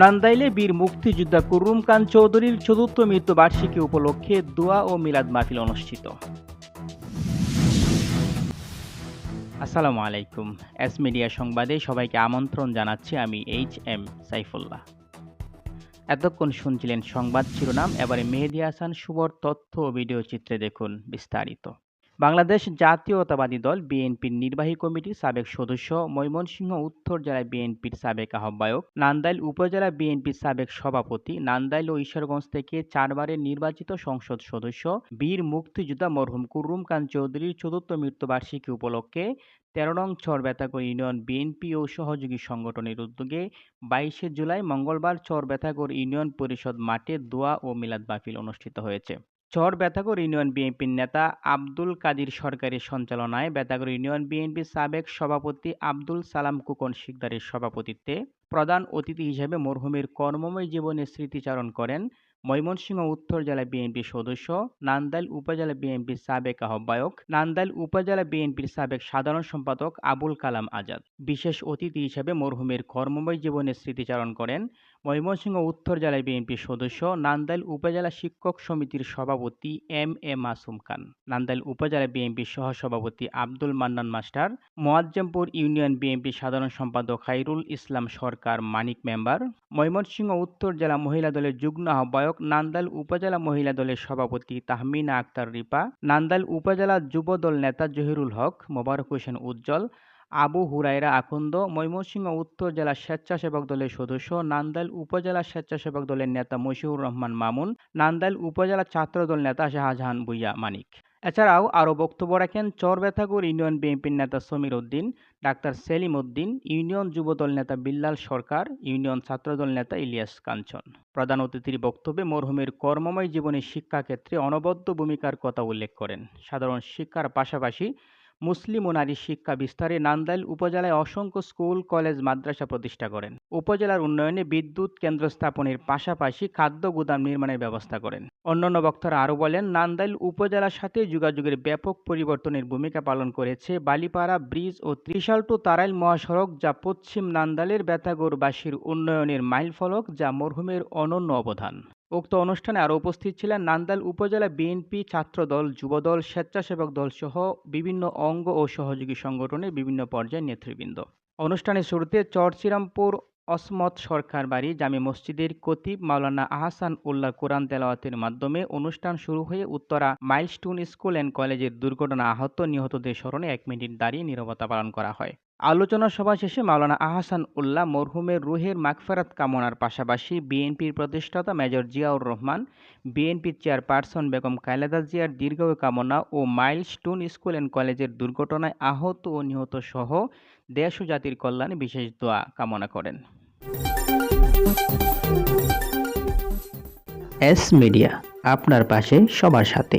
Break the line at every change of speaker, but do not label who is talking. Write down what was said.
নান্দাইলে বীর মুক্তিযোদ্ধা কুরুম খান চৌধুরীর চতুর্থ মৃত্যুবার্ষিকী উপলক্ষে দোয়া ও মিলাদ মাহফিল অনুষ্ঠিত। আসসালামু আলাইকুম। এস মিডিয়া সংবাদে সবাইকে আমন্ত্রণ জানাচ্ছি আমি এইচ এম সাইফুল্লাহ। এতক্ষণ শুনছিলেন সংবাদ শিরোনাম, এবারে মেহেদি হাসান শুভর তথ্য ও ভিডিও চিত্রে দেখুন বিস্তারিত। বাংলাদেশ জাতীয়তাবাদী দল বিএনপির নির্বাহী কমিটির সাবেক সদস্য ময়মনসিংহ উত্তর জেলা বিএনপির সাবেক আহ্বায়ক, নান্দাইল উপজেলা বিএনপির সাবেক সভাপতি, নান্দাইল ও ঈশ্বরগঞ্জ থেকে চারবারের নির্বাচিত সংসদ সদস্য বীর মুক্তিযোদ্ধা মরহুম কুরুম খান চৌধুরীর চতুর্থ মৃত্যুবার্ষিকী উপলক্ষে তেরো নং চরবেতাগর ইউনিয়ন বিএনপি ও সহযোগী সংগঠনের উদ্যোগে বাইশে জুলাই মঙ্গলবার চর চরবেতাগর ইউনিয়ন পরিষদ মাঠে দোয়া ও মিলাদ মাহফিল অনুষ্ঠিত হয়েছে। চর বেতাগর ইউনিয়ন বিএনপির নেতা আব্দুল কাদির সরকারের সঞ্চালনায় বেতাগর ইউনিয়ন বিএনপির সাবেক সভাপতি আব্দুল সালাম কুকন শিকদারের সভাপতিত্বে প্রধান অতিথি হিসেবে মরহুমের কর্মময় জীবনের স্মৃতিচারণ করেন ময়মনসিংহ উত্তর জেলা বিএনপির সদস্য, নান্দাইল উপজেলা বিএনপির সাবেক আহ্বায়ক, নান্দাইল উপজেলা বিএনপির সাবেক সাধারণ সম্পাদক আবুল কালাম আজাদ। বিশেষ অতিথি হিসেবে মরহুমের কর্মময় জীবনের স্মৃতিচারণ করেন ময়মনসিংহ উত্তর জেলা বিএনপির সদস্য, নান্দাইল উপজেলা শিক্ষক সমিতির সভাপতি এম এ মাসুম খান। নান্দাইল উপজেলা বিএনপির সহসভাপতি আব্দুল মান্নান মাস্টার, মোয়াজ্জমপুর ইউনিয়ন বিএনপির সাধারণ সম্পাদক খাইরুল ইসলাম সরকার মানিক মেম্বার, ময়মনসিংহ উত্তর জেলা মহিলা দলের যুগ্ম আহ্বায়ক, নান্দাইল উপজেলা মহিলা দলের সভাপতি তাহমিনা আক্তার রিপা, নান্দাইল উপজেলা যুব দল নেতা জহিরুল হক, মোবারক হোসেন উজ্জ্বল আবু হুরাইরা আখন্দ, ময়মনসিংহ উত্তর জেলা স্বেচ্ছাসেবক দলের সদস্য, নান্দাইল উপজেলা স্বেচ্ছাসেবক দলের নেতা মশিউর রহমান মামুন, নান্দাইল উপজেলা ছাত্রদল নেতা শাহজাহান ভুইয়া মানিক। এছাড়াও আরও বক্তব্য রাখেন চরবেথাগুর ইউনিয়ন বিএনপির নেতা সমীর উদ্দিন, ডাক্তার সেলিম উদ্দিন, ইউনিয়ন যুবদল নেতা বিল্লাল সরকার, ইউনিয়ন ছাত্রদল নেতা ইলিয়াস কাঞ্চন। প্রধান অতিথির বক্তব্যে মরহুমের কর্মময় জীবনে শিক্ষাক্ষেত্রে অনবদ্য ভূমিকার কথা উল্লেখ করেন। সাধারণ শিক্ষার পাশাপাশি মুসলিম ও নারী শিক্ষা বিস্তারে নান্দাইল উপজেলায় অসংখ্য স্কুল, কলেজ, মাদ্রাসা প্রতিষ্ঠা করেন। উপজেলার উন্নয়নে বিদ্যুৎ কেন্দ্র স্থাপনের পাশাপাশি খাদ্য গুদাম নির্মাণের ব্যবস্থা করেন। অন্যান্য বক্তারা আরও বলেন, নান্দাইল উপজেলার সাথে যোগাযোগের ব্যাপক পরিবর্তনের ভূমিকা পালন করেছে বালিপাড়া ব্রিজ ও ত্রিশাল টু তারাইল মহাসড়ক, যা পশ্চিম নান্দাইলের বেতাগরবাসীর উন্নয়নের মাইলফলক, যা মরহুমের অনন্য অবদান। উক্ত অনুষ্ঠানে আরও উপস্থিত ছিলেন নান্দাইল উপজেলা বিএনপি ছাত্রদল, যুবদল, স্বেচ্ছাসেবক দল সহ বিভিন্ন অঙ্গ ও সহযোগী সংগঠনের বিভিন্ন পর্যায়ের নেতৃবৃন্দ। অনুষ্ঠানের শুরুতে চরচিরামপুর অসমত সরকার বাড়ি জামে মসজিদের কতিব মাওলানা আহসান উল্লাহ কোরআন তেলাওয়াতের মাধ্যমে অনুষ্ঠান শুরু হয়ে উত্তরা মাইলস্টোন স্কুল অ্যান্ড কলেজের দুর্ঘটনা আহত নিহতদের স্মরণে এক মিনিট দাঁড়িয়ে নীরবতা পালন করা হয়। আলোচনা সভা শেষে মাওলানা আহসান উল্লাহ মরহুমের রুহের মাগফেরাত কামনার পাশাপাশি বিএনপির প্রতিষ্ঠাতা মেজর জিয়াউর রহমান, বিএনপির চেয়ারপারসন বেগম খালেদা জিয়ার দীর্ঘায়ু কামনা ও মাইলস্টোন স্কুল অ্যান্ড কলেজের দুর্ঘটনায় আহত ও নিহত সহ দেশ ও জাতির কল্যাণে বিশেষ দোয়া কামনা করেন।
এস মিডিয়া, আপনার পাশে, সবার সাথে।